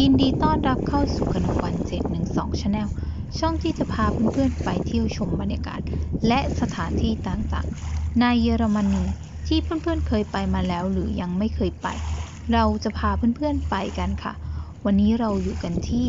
ยินดีต้อนรับเข้าสู่กนกวัน712 Channel ช่องที่จะพาเพื่อนๆไปเที่ยวชมบรรยากาศ และสถานที่ต่างๆ ในเยอรมนีที่เพื่อนๆเคยไปมาแล้วหรือยังไม่เคยไป เราจะพาเพื่อนๆไปกันค่ะ วันนี้เราอยู่กันที่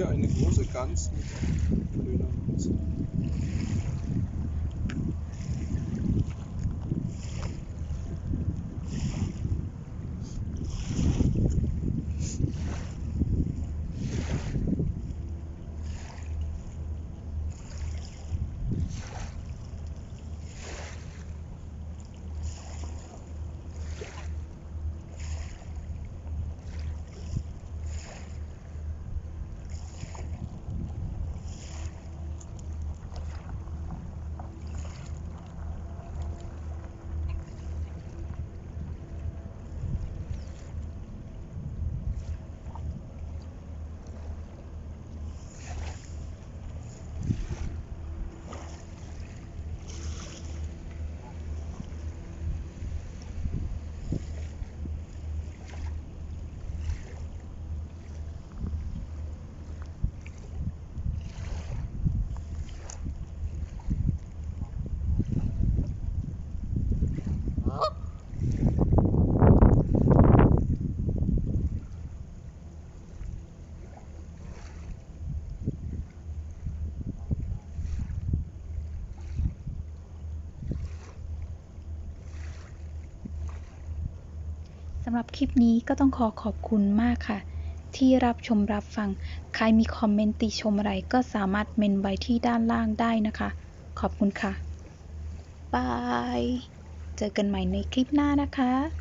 Hier eine große Gans mit grüner สำหรับคลิปนี้ก็ต้องขอขอบคุณมากค่ะ ที่รับชมรับฟัง ใครมีคอมเมนต์ติชมอะไรก็สามารถเมนไว้ที่ด้านล่างได้นะคะ ขอบคุณค่ะบาย เจอกันใหม่ในคลิปหน้านะคะ